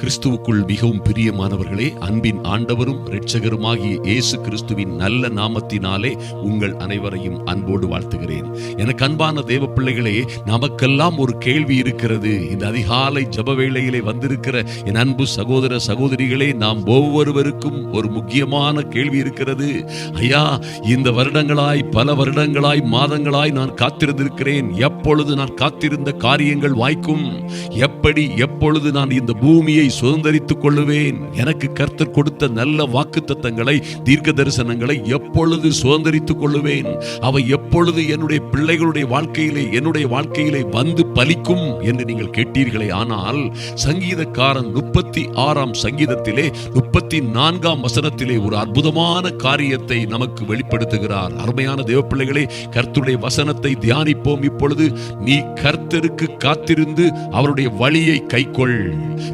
கிறிஸ்துவுக்குள் மிகவும் பிரியமானவர்களே அன்பின் ஆண்டவரும் இரட்சகருமாகிய இயேசு கிறிஸ்துவின் நல்ல நாமத்தினாலே உங்கள் அனைவரையும் அன்போடு வாழ்த்துகிறேன். எனக்கு அன்பான தேவ பிள்ளைகளே நமக்கெல்லாம் ஒரு கேள்வி இருக்கிறது. இந்த அதிகாலை ஜப வேளையிலே வந்திருக்கிற என் அன்பு சகோதர சகோதரிகளே நாம் ஒவ்வொருவருக்கும் ஒரு முக்கியமான கேள்வி இருக்கிறது. ஐயா இந்த வருடங்களாய் பல வருடங்களாய் மாதங்களாய் நான் காத்திருந்திருக்கிறேன். எப்பொழுது நான் காத்திருந்த காரியங்கள் வாய்க்கும்? எப்படி எப்பொழுது நான் இந்த பூமியை பூமியை சுதந்திரித்துக் கொள்ளுவேன். எனக்கு கர்த்தர் கொடுத்த நல்ல வாக்கு தத்தங்களை தீர்க்க தரிசனங்களை எப்பொழுது சுதந்திரித்துக் கொள்ளுவேன். அவை எப்பொழுது என்னுடைய பிள்ளைகளுடைய வாழ்க்கையிலே என்னுடைய வாழ்க்கையிலே வந்து பலிக்கும் என்று நீங்கள் கேட்டீர்களே. ஆனால் சங்கீதக்காரன் முப்பத்தி ஆறாம் சங்கீதத்திலே முப்பத்தி நான்காம் வசனத்திலே ஒரு அற்புதமான காரியத்தை நமக்கு வெளிப்படுத்துகிறார். அருமையான தேவ பிள்ளைகளே கர்த்தருடைய வசனத்தை தியானிப்போம். இப்பொழுது நீ கர்த்தருக்கு காத்திருந்து அவருடைய வழியை கைக்கொள்.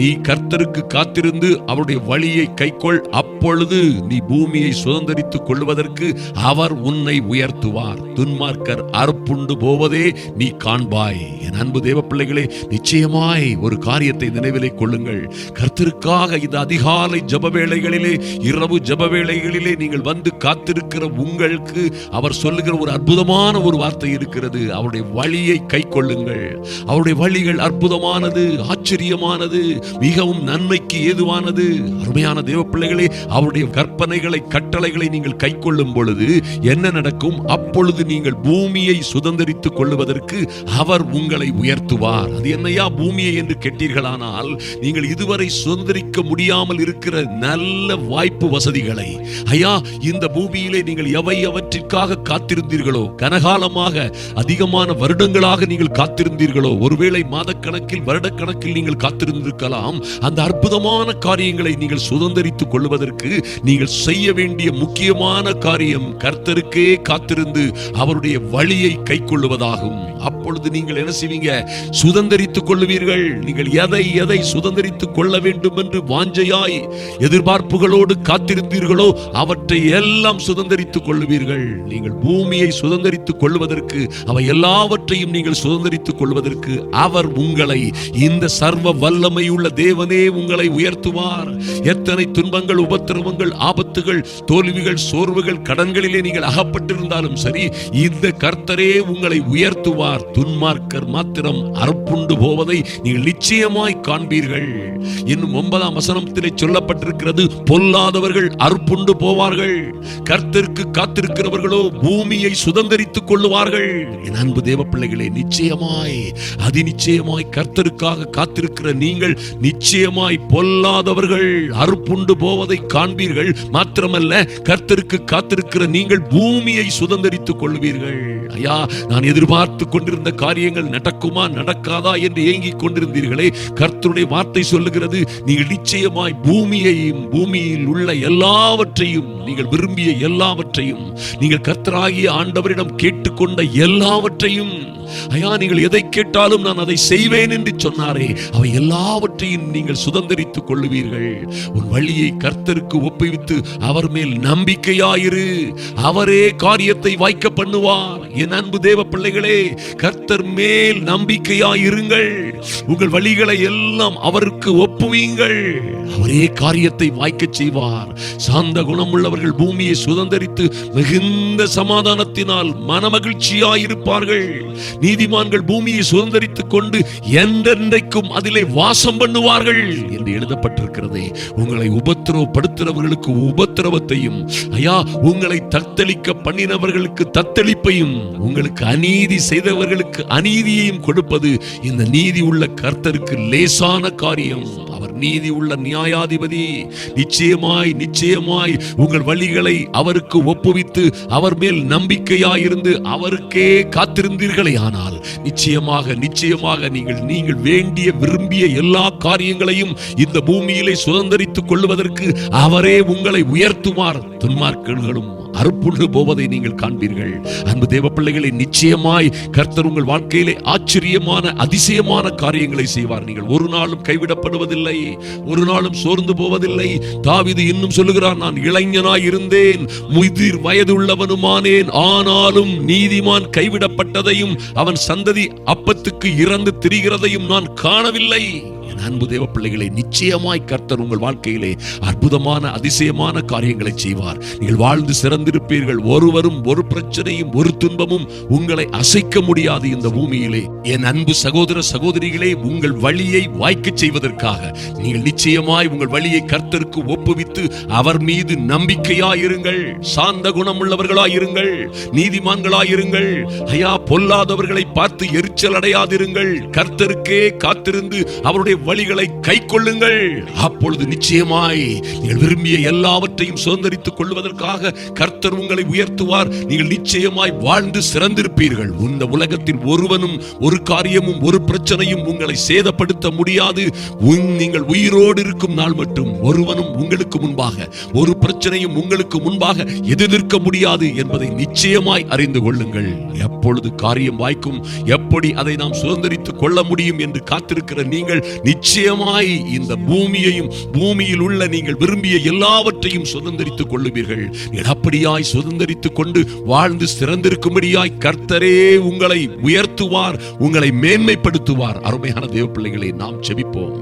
நீ கர்த்தருக்கு காத்திருந்து அவருடைய வழியை கைக்கொள். அப்பொழுது நீ பூமியை சுதந்தரித்துக் கொள்வதற்கு அவர் உன்னை உயர்த்துவார். துன்மார்க்கர் அறுப்புண்டு போவதே நீ காண்பாய். என் அன்பு தேவ பிள்ளைகளே நிச்சயமாய் ஒரு காரியத்தை நினைவிலே கொள்ளுங்கள். கர்த்தருக்காக இந்த அதிகாலை ஜப வேளைகளிலே இரவு ஜப வேளைகளிலே நீங்கள் வந்து காத்திருக்கிற உங்களுக்கு அவர் சொல்லுகிற ஒரு அற்புதமான ஒரு வார்த்தை இருக்கிறது. அவருடைய வழியை கை கொள்ளுங்கள் அவருடைய வழிகள் அற்புதமானது ஆச்சரியமானது மிக மிகவும் நன்மைக்கு ஏதுவானது. அருமையான தேவ பிள்ளைகளே அவருடைய கற்பனைகளை கட்டளைகளை நீங்கள் கை கொள்ளும் பொழுது என்ன நடக்கும்? அப்பொழுது நீங்கள் பூமியை சுதந்தரித்துக் கொள்வதற்கு அவர் உங்களை உயர்த்துவார். அது என்னையா? பூமியை என்று கேட்டீர்களானால் நீங்கள் இதுவரை சுதந்திரிக்க முடியாமல் இருக்கிற நல்ல வாய்ப்பு வசதிகளை. ஐயா இந்த பூமியிலே நீங்கள் எவை அவற்றிற்காக காத்திருந்தீர்களோ? கனகாலமாக அதிகமான வருடங்களாக நீங்கள் காத்திருந்தீர்களோ? ஒருவேளை மாதக்கணக்கில் வருடக்கணக்கில் நீங்கள் காத்திருந்திருக்கலாம். அந்த அற்புதமான காரியங்களை நீங்கள் சுதந்தரித்துக் கொள்வதற்கு நீங்கள் செய்ய வேண்டிய முக்கியமான காரியம் கர்த்தருக்கே காத்திருந்து அவருடைய வழியை கை கொள்ளுவதாகும் அப்பொழுது நீங்கள் என்ன செய்வீங்க? சுதந்தரித்துக் கொள்ளுவீர்கள் நீங்கள் எதை எதை சுதந்திரித்துக் கொள்ள வேண்டும் என்று வாஞ்சையாய் எதிர்பார்ப்புகளோடு காத்திருந்தீர்களோ அவற்றை எல்லாம் சுதந்தரித்துக் கொள்ளுவீர்கள் நீங்கள் பூமியை சுதந்திரித்துக் கொள்வதற்கு அவை எல்லாவற்றையும் நீங்கள் சுதந்தரித்துக் கொள்வதற்கு அவர் உங்களை இந்த சர்வ வல்லமையுள்ள தேவனே உங்கள் உயர்த்துவார். எத்தனை துன்பங்கள் உபத்திரவங்கள் ஆபத்துகள் தோல்விகள் சோர்வுகள் கடன்களிலே நீங்கள் அகப்பட்டிருந்தாலும் சரி இந்த கர்த்தரே உங்களை உயர்த்துவார். துன்மார்க்கர் மாத்திரம் அறுப்புண்டு போவதை நீங்கள் நிச்சயமாய் காண்பீர்கள். இன்னும் ஒன்பதாம் வசனத்திலே சொல்லப்பட்டிருக்கிறது பொல்லாதவர்கள் அறுப்புண்டு போவார்கள். கர்த்தருக்கு காத்திருக்கிறவர்களோ பூமியை சுதந்தரித்துக் கொள்ளுவார்கள். என் அன்பு தேவ பிள்ளைகளே நிச்சயமாய் அதி நிச்சயமாய் கர்த்தருக்காக காத்திருக்கிற நீங்கள் நிச்சயமாய் பொல்லாதவர்கள் அறுப்புண்டு போவதை காண்பீர்கள். மாத்திரமல்ல கர்த்தருக்கு காத்திருக்கிற நீங்கள் பூமியை சுதந்தரித்துக் கொள்வீர்கள். ஐயா நான் எதிர்பார்த்து கொண்டிருந்த காரியங்கள் நடக்குமா நடக்காதா என்று ஏங்கிக் கொண்டிருந்தீர்களே. கர்த்தருடைய வார்த்தை சொல்லுகிறது நீங்கள் நிச்சயமாய் பூமியையும் பூமியில் உள்ள எல்லாவற்றையும் நீங்கள் விரும்பிய எல்லாவற்றையும் நீங்கள் கர்த்தராகிய ஆண்டவரிடம் கேட்டுக்கொண்ட எல்லாவற்றையும் ஐயா நீங்கள் எதை கேட்டாலும் நான் அதை செய்வேன் என்று சொன்னாரே. அவை எல்லாவற்றையும் நீங்கள் ஆதரித்துக் கொள்ளுவீர்கள். உன் வழியை கர்த்தருக்கு ஒப்புவித்து அவர் மேல் நம்பிக்கையாயிரு. அவரே காரியத்தை வாய்க்க பண்ணுவார். என் அன்பு தேவ பிள்ளைகளே கர்த்தர் மேல் நம்பிக்கையாயிருங்கள். உங்கள் வழிகளை எல்லாம் அவருக்கு ஒப்புவீங்கள் அவரே காரியத்தை வாய்க்க செய்வார். சாந்த குணமுள்ளவர்கள் பூமியை சுதந்திரித்து மிகுந்த சமாதானத்தினால் மனமகிழ்ச்சியாயிருப்பார்கள். நீதிமான்கள் பூமியை சுதந்திரித்துக் கொண்டு என்றென்றைக்கும் அதிலே வாசம் பண்ணுவார்கள். என்று எழுதப்பட்டிருக்கிறதே. உங்களை உபத்திரவப்படுத்துகிறவர்களுக்கு உபத்திரவத்தையும் ஐயா உங்களை தத்தளிக்க பண்ணினவர்களுக்கு தத்தளிப்பையும் உங்களுக்கு அநீதி செய்தவர்களுக்கு அநீதியையும் கொடுப்பது இந்த நீதி உள்ள கர்த்தருக்கு லேசான காரியம். அவர் நீதி உள்ள நியாயாதிபதி. நிச்சயமாய் நிச்சயமாய் உங்கள் வழிகளை அவருக்கு ஒப்புவித்து அவர் மேல் நம்பிக்கையாயிருந்து அவருக்கே காத்திருந்தீர்களே. ஆனால் நிச்சயமாக நிச்சயமாக நீங்கள் நீங்கள் வேண்டிய விரும்பிய எல்லா காரியங்களையும் இந்த பூமியிலே சுதந்தரித்துக் கொள்வதற்கு அவரே உங்களை உயர்த்துமார் துன்மார்க்கர்களும் அறுப்புண்டு போவதை நீங்கள் காண்பீர்கள். அன்பு தேவ பிள்ளைகளை நிச்சயமாய் கர்த்தர் உங்கள் வாழ்க்கையிலே ஆச்சரியமான அதிசயமான காரியங்களை செய்வார். நீங்கள் ஒரு நாளும் கைவிடப்படுவதில்லை ஒரு நாளும் சோர்ந்து போவதில்லை. தாவிது இன்னும் சொல்லுகிறார் நான் இளைஞனாய் இருந்தேன் முதிர் வயது உள்ளவனுமானேன் ஆனாலும் நீதிமான் கைவிடப்பட்டதையும் அவன் சந்ததி அப்பத்துக்கு இறந்து திரிகிறதையும் நான் காணவில்லை. அன்பு தேவ பிள்ளைகளை நிச்சயமாய் கர்த்தர் உங்கள் வாழ்க்கையிலே அற்புதமான அதிசயமான காரியங்களை செய்வார். நீங்கள் வாழ்ந்து சிறந்திருப்பீர்கள். ஒருவரும் ஒரு பிரச்சனையும் ஒரு துன்பமும் உங்களை அசைக்க முடியாது இந்த பூமியிலே. என் அன்பு சகோதர சகோதரிகளே உங்கள் வழியை வாய்க்கச் செய்வதற்காக நீங்கள் நிச்சயமாய் உங்கள் வழியை கர்த்தருக்கு ஒப்புவித்து அவர் மீது நம்பிக்கையாயிருங்கள். சாந்த குணமுள்ளவர்களாயிருங்கள். நீதிமான்களாயிருங்கள். ஐயா பொல்லாதவர்களை பார்த்து எரிச்சல் அடையாதிருங்கள் கர்த்தருக்கே காத்திருந்து அவருடைய வழிகளை கை கொள்ளுங்கள் அப்பொழுது நிச்சயமாய் நீங்கள் விரும்பிய எல்லாவற்றையும் சுதந்திரித்துக் கொள்வதற்காக கர்த்தர் உங்களை உயர்த்துவார். நீங்கள் நிச்சயமாய் வாழ்ந்து சிறந்திருப்பீர்கள். இந்த உலகத்தில் ஒருவனும் ஒரு காரியமும் ஒரு பிரச்சனையும் உங்களை சேதப்படுத்த முடியாது. நீங்கள் உயிரோடு இருக்கும் நாள் மட்டும் ஒருவனும் உங்களுக்கு முன்பாக ஒரு பிரச்சனையும் உங்களுக்கு முன்பாக எதிர்க்க முடியாது என்பதை நிச்சயமாய் அறிந்து கொள்ளுங்கள். எப்பொழுது காரியம் வாய்க்கும் எப்படி அதை நாம் சுதந்திரித்துக் கொள்ள முடியும் என்று காத்திருக்கிற நீங்கள் நிச்சயமாய் இந்த பூமியையும் பூமியில் உள்ள நீங்கள் விரும்பிய எல்லாவற்றையும் சுதந்திரித்துக் கொள்ளுவீர்கள். நீங்கள் அப்படியாய் சுதந்திரித்துக் கொண்டு வாழ்ந்து சிறந்திருக்கும்படியாய் கர்த்தரே உங்களை உயர்த்துவார் உங்களை மேன்மைப்படுத்துவார். அருமையான தேவ பிள்ளைகளை நாம் செபிப்போம்.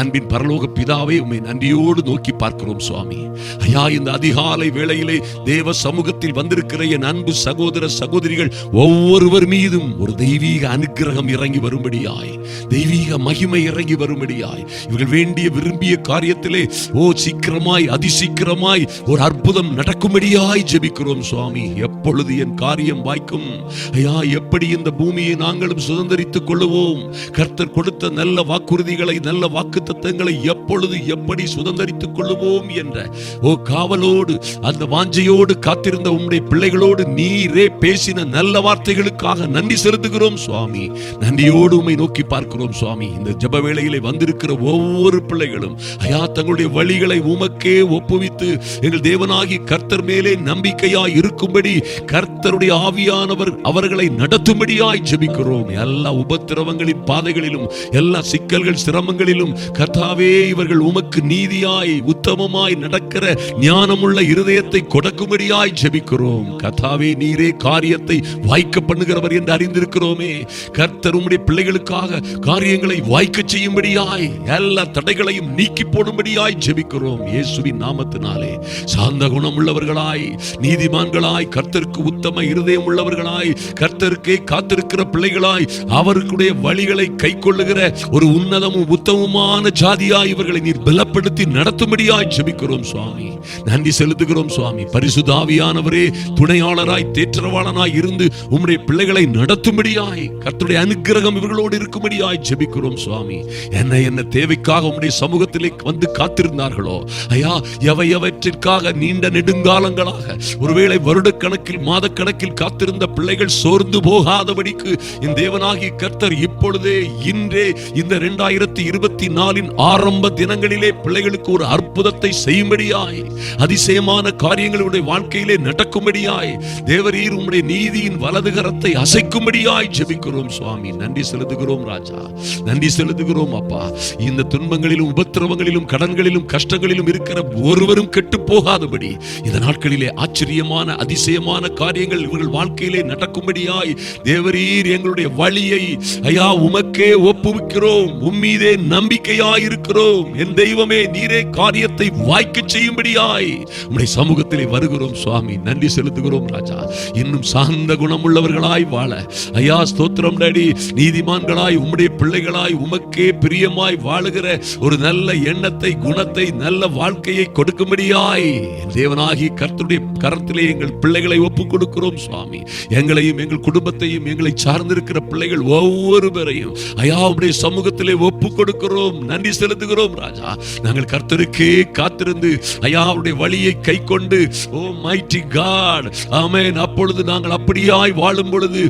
அன்பின் பரலோக பிதாவை உம்மை நன்றியோடு நோக்கி பார்க்கிறோம் சுவாமி. ஐயா இந்த அதிகாலை வேளையிலே தேவ சமூகத்தில் வந்திருக்கிற என் அன்பு சகோதர சகோதரிகள் ஒவ்வொருவர் மீதும் ஒரு தெய்வீக அனுக்கிரகம் இறங்கி வரும்படியாய் தெய்வீக மகிமை இறங்கி வரும்படியாய் இவர்கள் வேண்டிய விரும்பிய காரியத்திலே ஓ சீக்கிரமாய் அதிசீக்கிரமாய் ஒரு அற்புதம் நடக்கும்படியாய் ஜெபிக்கிறோம் சுவாமி. எப்பொழுது என் காரியம் வாய்க்கும்? ஐயா எப்படி இந்த பூமியை நாங்களும் சுதந்திரித்துக் கொள்ளுவோம்? கர்த்தர் கொடுத்த நல்ல வாக்குறுதிகளை நல்ல வாக்கு தத்தங்களை எப்பொழுது எப்படி சுதந்திரித்துக் கொள்ளுவோம் என்ற ஓ காவலோடு அந்த வாஞ்சையோடு காத்திருந்த உம்முடைய பிள்ளைகளோடு நீரே பேசின நல்ல வார்த்தைகளுக்காக நன்றி செலுத்துகிறோம் சுவாமி. நன்றியோடு உம்மை நோக்கி பார்க்கிறோம் சுவாமி. இந்த ஜப வேளையிலே வந்திருக்கிற ஒவ்வொரு பிள்ளைகளும் ஐயா தங்களுடைய வழிகளை உமக்கே ஒப்புவித்து எங்கள் தேவனாகி கர்த்தர் மேலே நம்பிக்கையாய் இருக்கும்படி கர்த்தருடைய ஆவியானவர் அவர்களை நடத்தும்படியாய் ஜெபிக்கிறோம். எல்லா உபத்திரவங்களின் பாதைகளிலும் எல்லா சிக்கல்கள் சிரமங்களிலும் கர்த்தாவே இவர்கள் உமக்கு நீதியாய் உத்தமமாய் நடக்கிற ஞானமுள்ள இருதயத்தை கொடுக்கும்படியாய் ஜெபிக்கிறோம். கர்த்தாவே நீரே காரியத்தை வாய்க்க பண்ணுகிறவர் என்று அறிந்திருக்கிறோமே. கர்த்தர் உம்முடைய பிள்ளைகளுக்காக காரியங்களை வாய்க்க செய்யும்படியா செய்யும்படியாய் எல்லா தடைகளையும் நீக்கி போடும்படியாய் ஜெபிக்கிறோம் இயேசுவின் நாமத்தினாலே. சாந்த குணம் உள்ளவர்களாய் நீதிமான்களாய் கர்த்தருக்கு உத்தம இருதயம் உள்ளவர்களாய் கர்த்தருக்கே காத்திருக்கிற பிள்ளைகளாய் அவருக்குடைய வழிகளை கை கொள்ளுகிற ஒரு உன்னதமும் உத்தமமான ஜாதியாய் இவர்களை நீர் பலப்படுத்தி நடத்தும்படியாய் ஜெபிக்கிறோம் சுவாமி. நன்றி செலுத்துகிறோம் சுவாமி. பரிசுதாவியானவரே துணையாளராய் தேற்றவாளனாய் இருந்து உம்முடைய பிள்ளைகளை நடத்தும்படியாய் கர்த்தருடைய அனுகிரகம் இவர்களோடு இருக்கும்படியாய் ஜெபிக்கிறோம் சுவாமி. என்ன என்ன தேவைக்காக உம்முடைய சமூகத்திலே வந்து காத்திருந்தார்களோ? ஐயா எவை எவற்றிற்காக நீண்ட நெடுங்காலங்களாக ஒருவேளை வருடக்கணக்கில் மாதக்கணக்கில் காத்திருந்த பிள்ளைகள் சோர்ந்து போகாதபடிக்கு இந்த தேவனாகி கர்த்தர் இப்பொழுதே இன்றே இந்த இரண்டாயிரத்தி இருபத்தி நாலின் ஆரம்ப தினங்களிலே பிள்ளைகளுக்கு ஒரு அற்புதத்தை செய்யும்படியாய் அதிசயமான காரியங்களுடைய வாழ்க்கையிலே நடக்கும்படியாய் தேவரீர் உம்முடைய நீதியின் வலது கரத்தை அசைக்கும்படியாய் ஜெபிக்கிறோம் சுவாமி. நன்றி செலுத்துகிறோம் ராஜா. நன்றி செலுத்துகிறோம் அப்பா. இந்த துன்பங்களிலும் உபத்திரவங்களிலும் கடன்களிலும் கஷ்டங்களிலும் இருக்கிற ஒருவரும் கெட்டு போகாதபடி இந்த நாட்களிலே ஆச்சரியமான அதிசயமான காரியங்கள் இவர்கள் வாழ்க்கையிலே நடக்கும்படியாய் தேவரீர் எங்களுடைய வழியை ஐயா உமக்கே ஒப்புவிக்கிறோம். உம்மீதே நம்பிக்கையாய் இருக்கிறோம் என் தெய்வமே நீரே காரியத்தை வாய்க்க செய்யும்படியாய் உம்முடைய சமூகத்திலே வருகிறோம் சுவாமி. நன்றி செலுத்துகிறோம் ராஜா. இன்னும் சார்ந்த குணமுள்ளவர்களாய் வாழ ஐயா ஸ்தோத்திரம் டாடி. நீதிமான்களாய் உம்முடைய பிள்ளைகளாய் உமக்கே பிரிய பிரியமாய் வாழுகிற ஒரு நல்ல எண்ணத்தை குணத்தை நல்ல வாழ்க்கையை கொடுக்கும்படியாய் தேவனாகி கர்த்தருடைய கரத்திலே எங்கள் பிள்ளைகளை ஒப்புக் கொடுக்கிறோம் சுவாமி. எங்களையும் எங்கள் குடும்பத்தையும் எங்களை சார்ந்திருக்கிற பிள்ளைகள் ஒவ்வொருவரையும் ஐயா உடைய சமூகத்திலே ஒப்புக் கொடுக்கிறோம் நன்றி செலுத்துகிறோம் ராஜா. நாங்கள் கர்த்தருக்கே காத்திருந்து ஐயா அவருடைய வழியை கை கொண்டு ஓ மைட்டி காட் ஆமேன். அப்பொழுது நாங்கள் அப்படியாய் வாழும் பொழுது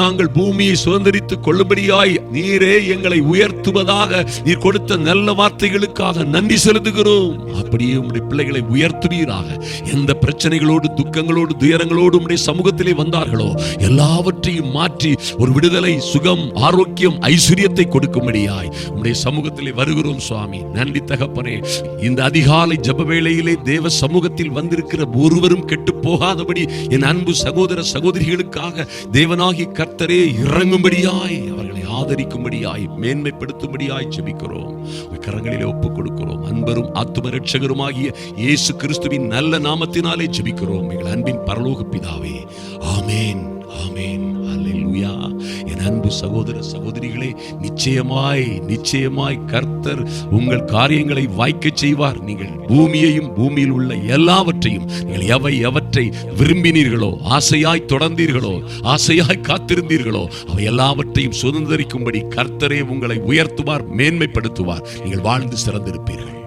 நாங்கள் பூமியை சுதந்திரித்துக் கொள்ளும்படியாய் நீரே எங்களை உயர்த்துவதாக நீர் கொடுத்த நல்ல வார்த்தைகளுக்காக நன்றி செலுத்துகிறோம். அப்படியே உங்களுடைய பிள்ளைகளை உயர்த்துவீராக எந்த பிரச்சனைகளோடு துக்கங்களோடு துயரங்களோடு உம்முடைய சமூகத்திலே வந்தார்களோ எல்லாவற்றையும் மாற்றி ஒரு விடுதலை சுகம் ஆரோக்கியம் ஐஸ்வர்யத்தை கொடுக்கும்படியாய் உம்முடைய சமூகத்திலே வருகிறோம் சுவாமி. நன்றி தகப்பனே. இந்த அதிகாலை ஜப வேளையிலே தேவ சமூகத்தில் வந்திருக்கிற ஒருவரும் கெட்டு போகாதபடி என் அன்பு சகோதர சகோதரிகளுக்காக தேவனாகி கர்த்தரே இறங்கும்படியாய் அவர்கள் ஆதரிக்கும்படியாய் மேன்மைப்படுத்தும்படியாய் ஜெபிக்கிறோம். கரங்களிலே ஒப்புக் கொடுக்கிறோம் அன்பரும் ஆத்தும ரட்சகருமாகிய இயேசு கிறிஸ்துவின் நல்ல நாமத்தினாலே ஜெபிக்கிறோம். எங்கள் அன்பின் பரலோக பிதாவே. ஆமேன். ஆமேன். அல்லேலூயா என் அன்பு சகோதர சகோதரிகளே நிச்சயமாய் நிச்சயமாய் கர்த்தர் உங்கள் காரியங்களை வாய்க்கச் செய்வார். நீங்கள் பூமியையும் பூமியில் உள்ள எல்லாவற்றையும் நீங்கள் எவை எவற்றை விரும்பினீர்களோ ஆசையாய் தொடர்ந்தீர்களோ ஆசையாய் காத்திருந்தீர்களோ அவை எல்லாவற்றையும் சுதந்திரிக்கும்படி கர்த்தரே உங்களை உயர்த்துவார் மேன்மைப்படுத்துவார். நீங்கள் வாழ்ந்து சிறந்திருப்பீர்கள்.